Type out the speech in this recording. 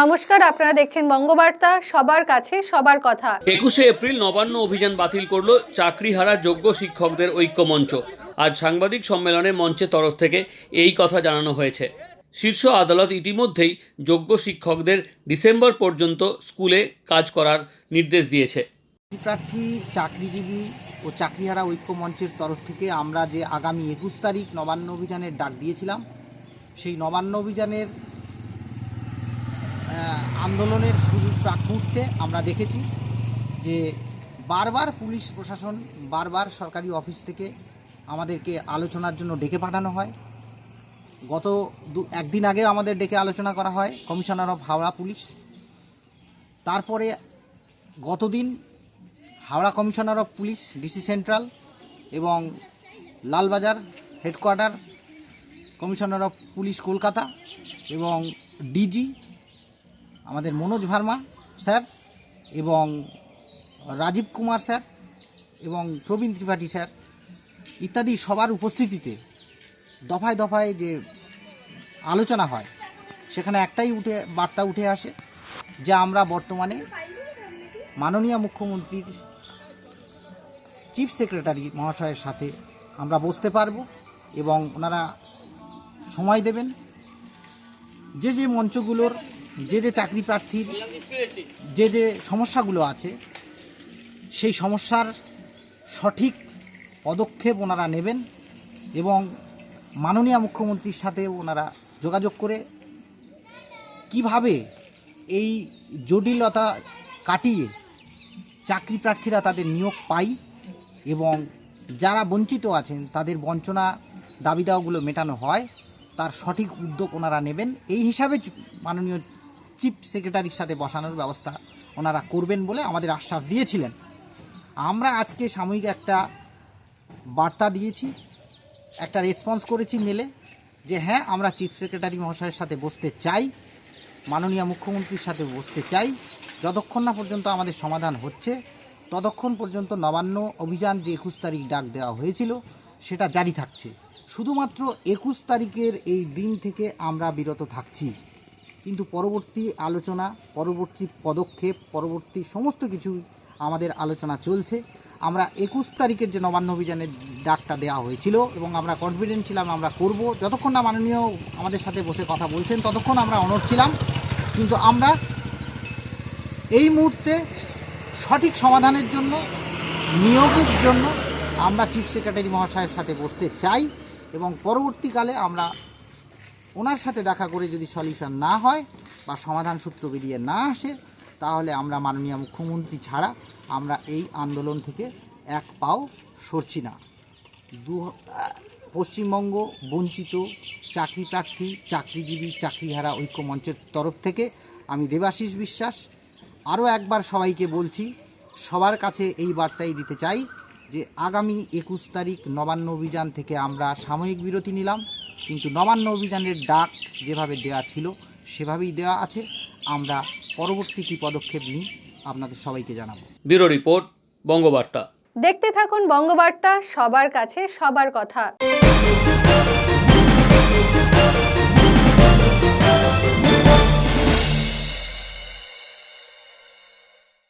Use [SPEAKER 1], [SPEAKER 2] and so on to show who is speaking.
[SPEAKER 1] নমস্কার আপনারা দেখছেন বঙ্গবার্তা সবার কাছে সবার কথা।
[SPEAKER 2] একুশে এপ্রিল নবান্ন অভিযান বাতিল করল চাকরিহারা যোগ্য শিক্ষকদের ঐক্যমঞ্চ। আজ সাংবাদিক সম্মেলনে মঞ্চের তরফ থেকে এই কথা জানানো হয়েছে। শীর্ষ আদালত ইতিমধ্যেই যোগ্য শিক্ষকদের ডিসেম্বর পর্যন্ত স্কুলে কাজ করার নির্দেশ দিয়েছে।
[SPEAKER 3] প্রার্থী চাকরিজীবী ও চাকরিহারা ঐক্য মঞ্চের তরফ থেকে আমরা যে আগামী একুশ তারিখ নবান্ন অভিযানের ডাক দিয়েছিলাম সেই নবান্ন অভিযানের আন্দোলনের শুরু প্রাক মুহূর্তে আমরা দেখেছি যে বারবার পুলিশ প্রশাসন, বারবার সরকারি অফিস থেকে আমাদেরকে আলোচনার জন্য ডেকে পাঠানো হয়। গত দু, একদিন আগেও আমাদের ডেকে আলোচনা করা হয়, কমিশনার অফ হাওড়া পুলিশ। তারপরে গতদিন Howrah commissioner of police, DC central এবং Lalbazar headquarter, commissioner of police Kolkata এবং ডিজি আমাদের মনোজ ভার্মা স্যার এবং রাজীব কুমার স্যার এবং প্রবীণ ত্রিপাঠী স্যার ইত্যাদি সবার উপস্থিতিতে দফায় দফায় যে আলোচনা হয়, সেখানে একটাই উঠে, বার্তা উঠে আসে যে আমরা বর্তমানে মাননীয় মুখ্যমন্ত্রীর চিফ সেক্রেটারি মহাশয়ের সাথে আমরা বসতে পারব এবং ওনারা সময় দেবেন। যে যে মঞ্চগুলোর যে যে চাকরি প্রার্থীর যে যে সমস্যাগুলো আছে, সেই সমস্যার সঠিক পদক্ষেপ ওনারা নেবেন এবং মাননীয় মুখ্যমন্ত্রীর সাথে ওনারা যোগাযোগ করে কীভাবে এই জটিলতা কাটিয়ে চাকরি প্রার্থীরা তাদের নিয়োগ পাই এবং যারা বঞ্চিত আছেন, তাদের বঞ্চনা দাবি দাওয়াগুলো মেটানো হয়, তার সঠিক উদ্যোগ ওনারা নেবেন। এই হিসাবে মাননীয় চিফ সেক্রেটারির সাথে বসানোর ব্যবস্থা ওনারা করবেন বলে আমাদের আশ্বাস দিয়েছিলেন। আমরা আজকে সাময়িক একটা বার্তা দিয়েছি, একটা রেসপন্স করেছি মেলে যে হ্যাঁ আমরা চিফ সেক্রেটারি মহাশয়ের সাথে বসতে চাই, মাননীয় মুখ্যমন্ত্রীর সাথে বসতে চাই। যতক্ষণ না পর্যন্ত আমাদের সমাধান হচ্ছে, ততক্ষণ পর্যন্ত নবান্ন অভিযান যে একুশ তারিখ ডাক দেওয়া হয়েছিল, সেটা জারি থাকছে। শুধুমাত্র একুশ তারিখের এই দিন থেকে আমরা বিরত থাকছি। কিন্তু পরবর্তী আলোচনা, পরবর্তী পদক্ষেপ, পরবর্তী সমস্ত কিছু আমাদের আলোচনা চলছে। আমরা একুশ তারিখের যে নবান্ন অভিযানের ডাকটা দেওয়া হয়েছিল এবং আমরা কনফিডেন্ট ছিলাম আমরা করব। যতক্ষণ না মাননীয় আমাদের সাথে বসে কথা বলছেন, ততক্ষণ আমরা অনড় ছিলাম। কিন্তু আমরা এই মুহূর্তে সঠিক সমাধানের জন্য, নিয়োগের জন্য আমরা চিফ সেক্রেটারি মহাশয়ের সাথে বসতে চাই এবং পরবর্তীকালে আমরা ওনার সাথে দেখা করে যদি সলিউশন না হয় বা সমাধান সূত্র বেরিয়ে না আসে, তাহলে আমরা মাননীয় মুখ্যমন্ত্রী ছাড়া আমরা এই আন্দোলন থেকে এক পাও সরছি না। দু পশ্চিমবঙ্গ বঞ্চিত, চাকরি প্রার্থী, চাকরিজীবী, চাকরিহারা ঐক্য মঞ্চের তরফ থেকে আমি দেবাশিস বিশ্বাস আরও একবার সবাইকে বলছি, সবার কাছে এই বার্তাই দিতে চাই যে আগামী একুশ তারিখ নবান্ন অভিযান থেকে আমরা সাময়িক বিরতি নিলাম। কিন্তু নবান্ন অভিযানের ডাক যেভাবে দেওয়া ছিল সেভাবেই দেওয়া আছে। আমরা পরবর্তী কী পদক্ষেপ নিই আপনাদের সবাইকে জানাব।
[SPEAKER 2] Bureau report Bangabarta.
[SPEAKER 1] দেখতে থাকুন বঙ্গবার্তা সবার কাছে সবার কথা।